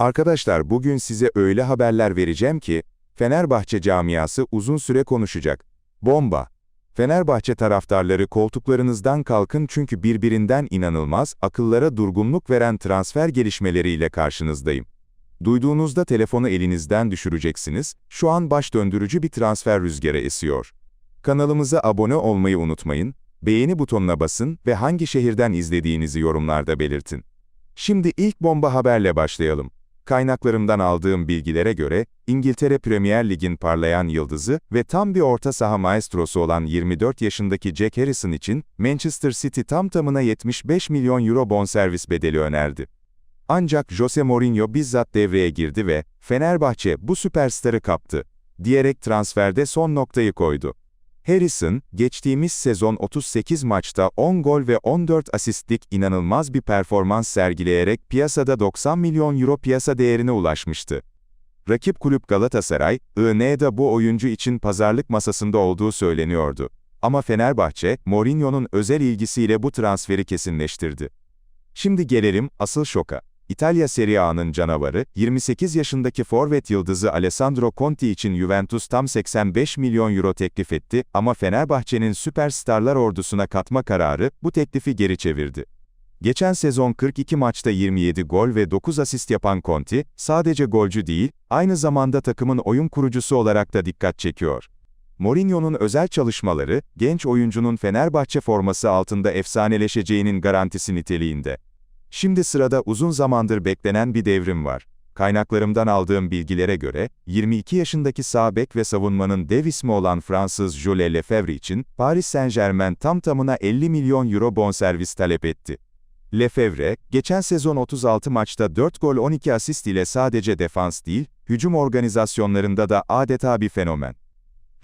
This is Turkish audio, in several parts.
Arkadaşlar bugün size öyle haberler vereceğim ki, Fenerbahçe camiası uzun süre konuşacak. Bomba! Fenerbahçe taraftarları koltuklarınızdan kalkın çünkü birbirinden inanılmaz, akıllara durgunluk veren transfer gelişmeleriyle karşınızdayım. Duyduğunuzda telefonu elinizden düşüreceksiniz, şu an baş döndürücü bir transfer rüzgarı esiyor. Kanalımıza abone olmayı unutmayın, beğeni butonuna basın ve hangi şehirden izlediğinizi yorumlarda belirtin. Şimdi ilk bomba haberle başlayalım. Kaynaklarımdan aldığım bilgilere göre, İngiltere Premier Lig'in parlayan yıldızı ve tam bir orta saha maestrosu olan 24 yaşındaki Jack Harrison için Manchester City tam tamına 75 milyon euro bonservis bedeli önerdi. Ancak Jose Mourinho bizzat devreye girdi ve Fenerbahçe bu süperstarı kaptı diyerek transferde son noktayı koydu. Harrison, geçtiğimiz sezon 38 maçta 10 gol ve 14 asistlik inanılmaz bir performans sergileyerek piyasada 90 milyon euro piyasa değerine ulaşmıştı. Rakip kulüp Galatasaray, INE'de bu oyuncu için pazarlık masasında olduğu söyleniyordu. Ama Fenerbahçe, Mourinho'nun özel ilgisiyle bu transferi kesinleştirdi. Şimdi gelelim asıl şoka. İtalya Serie A'nın canavarı, 28 yaşındaki forvet yıldızı Alessandro Conti için Juventus tam 85 milyon euro teklif etti ama Fenerbahçe'nin süperstarlar ordusuna katma kararı bu teklifi geri çevirdi. Geçen sezon 42 maçta 27 gol ve 9 asist yapan Conti, sadece golcü değil, aynı zamanda takımın oyun kurucusu olarak da dikkat çekiyor. Mourinho'nun özel çalışmaları, genç oyuncunun Fenerbahçe forması altında efsaneleşeceğinin garantisi niteliğinde. Şimdi sırada uzun zamandır beklenen bir devrim var. Kaynaklarımdan aldığım bilgilere göre, 22 yaşındaki sağ bek ve savunmanın dev ismi olan Fransız Jules Lefebvre için, Paris Saint-Germain tam tamına 50 milyon euro bonservis talep etti. Lefebvre, geçen sezon 36 maçta 4 gol 12 asist ile sadece defans değil, hücum organizasyonlarında da adeta bir fenomen.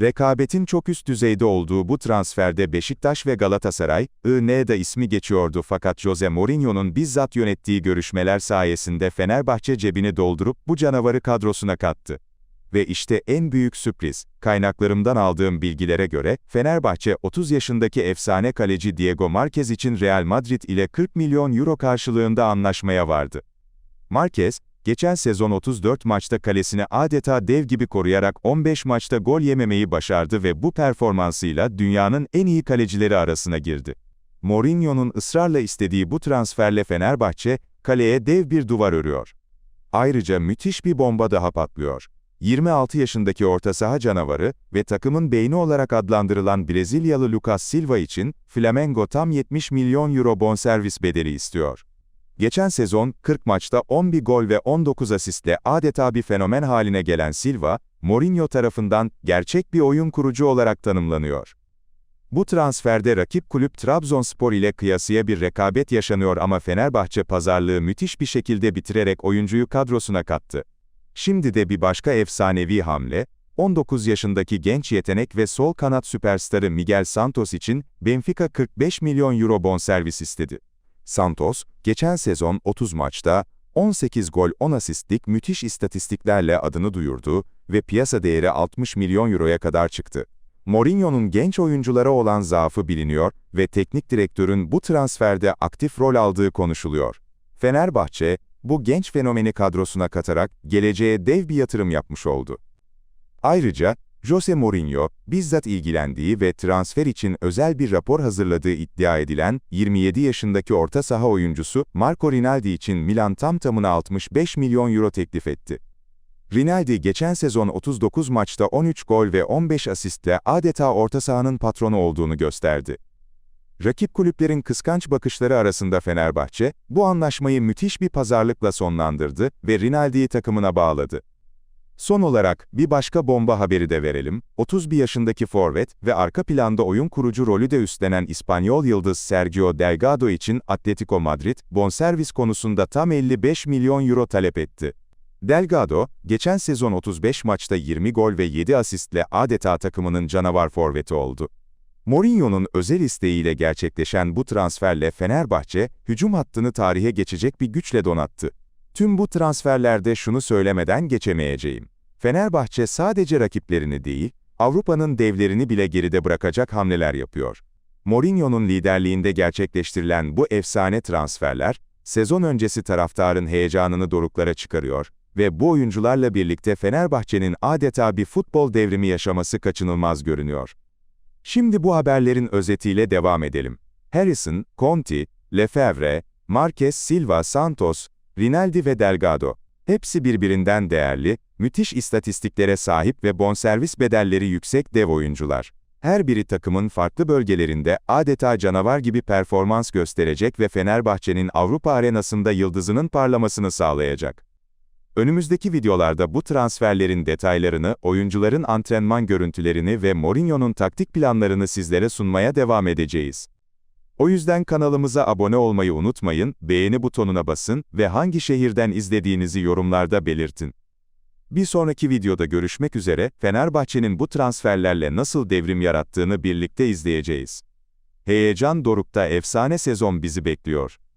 Rekabetin çok üst düzeyde olduğu bu transferde Beşiktaş ve Galatasaray, IN'de ismi geçiyordu fakat Jose Mourinho'nun bizzat yönettiği görüşmeler sayesinde Fenerbahçe cebini doldurup bu canavarı kadrosuna kattı. Ve işte en büyük sürpriz, kaynaklarımdan aldığım bilgilere göre, Fenerbahçe 30 yaşındaki efsane kaleci Diego Marquez için Real Madrid ile 40 milyon euro karşılığında anlaşmaya vardı. Marquez, geçen sezon 34 maçta kalesini adeta dev gibi koruyarak 15 maçta gol yememeyi başardı ve bu performansıyla dünyanın en iyi kalecileri arasına girdi. Mourinho'nun ısrarla istediği bu transferle Fenerbahçe, kaleye dev bir duvar örüyor. Ayrıca müthiş bir bomba daha patlıyor. 26 yaşındaki orta saha canavarı ve takımın beyni olarak adlandırılan Brezilyalı Lucas Silva için Flamengo tam 70 milyon euro bonservis bedeli istiyor. Geçen sezon 40 maçta 11 gol ve 19 asistle adeta bir fenomen haline gelen Silva, Mourinho tarafından gerçek bir oyun kurucu olarak tanımlanıyor. Bu transferde rakip kulüp Trabzonspor ile kıyasıya bir rekabet yaşanıyor ama Fenerbahçe pazarlığı müthiş bir şekilde bitirerek oyuncuyu kadrosuna kattı. Şimdi de bir başka efsanevi hamle, 19 yaşındaki genç yetenek ve sol kanat süperstarı Miguel Santos için Benfica 45 milyon euro bonservis istedi. Santos, geçen sezon 30 maçta 18 gol 10 asistlik müthiş istatistiklerle adını duyurdu ve piyasa değeri 60 milyon euroya kadar çıktı. Mourinho'nun genç oyunculara olan zaafı biliniyor ve teknik direktörün bu transferde aktif rol aldığı konuşuluyor. Fenerbahçe, bu genç fenomeni kadrosuna katarak geleceğe dev bir yatırım yapmış oldu. Ayrıca, Jose Mourinho, bizzat ilgilendiği ve transfer için özel bir rapor hazırladığı iddia edilen 27 yaşındaki orta saha oyuncusu Marco Rinaldi için Milan tam tamına 65 milyon euro teklif etti. Rinaldi geçen sezon 39 maçta 13 gol ve 15 asistle adeta orta sahanın patronu olduğunu gösterdi. Rakip kulüplerin kıskanç bakışları arasında Fenerbahçe, bu anlaşmayı müthiş bir pazarlıkla sonlandırdı ve Rinaldi'yi takımına bağladı. Son olarak bir başka bomba haberi de verelim. 31 yaşındaki forvet ve arka planda oyun kurucu rolü de üstlenen İspanyol yıldız Sergio Delgado için Atletico Madrid, bonservis konusunda tam 55 milyon euro talep etti. Delgado, geçen sezon 35 maçta 20 gol ve 7 asistle adeta takımının canavar forveti oldu. Mourinho'nun özel isteğiyle gerçekleşen bu transferle Fenerbahçe, hücum hattını tarihe geçecek bir güçle donattı. Tüm bu transferlerde şunu söylemeden geçemeyeceğim. Fenerbahçe sadece rakiplerini değil, Avrupa'nın devlerini bile geride bırakacak hamleler yapıyor. Mourinho'nun liderliğinde gerçekleştirilen bu efsane transferler, sezon öncesi taraftarın heyecanını doruklara çıkarıyor ve bu oyuncularla birlikte Fenerbahçe'nin adeta bir futbol devrimi yaşaması kaçınılmaz görünüyor. Şimdi bu haberlerin özetiyle devam edelim. Harrison, Conti, Lefebvre, Marquez, Silva, Santos, Rinaldi ve Delgado. Hepsi birbirinden değerli, müthiş istatistiklere sahip ve bonservis bedelleri yüksek dev oyuncular. Her biri takımın farklı bölgelerinde adeta canavar gibi performans gösterecek ve Fenerbahçe'nin Avrupa arenasında yıldızının parlamasını sağlayacak. Önümüzdeki videolarda bu transferlerin detaylarını, oyuncuların antrenman görüntülerini ve Mourinho'nun taktik planlarını sizlere sunmaya devam edeceğiz. O yüzden kanalımıza abone olmayı unutmayın, beğeni butonuna basın ve hangi şehirden izlediğinizi yorumlarda belirtin. Bir sonraki videoda görüşmek üzere, Fenerbahçe'nin bu transferlerle nasıl devrim yarattığını birlikte izleyeceğiz. Heyecan dorukta efsane sezon bizi bekliyor.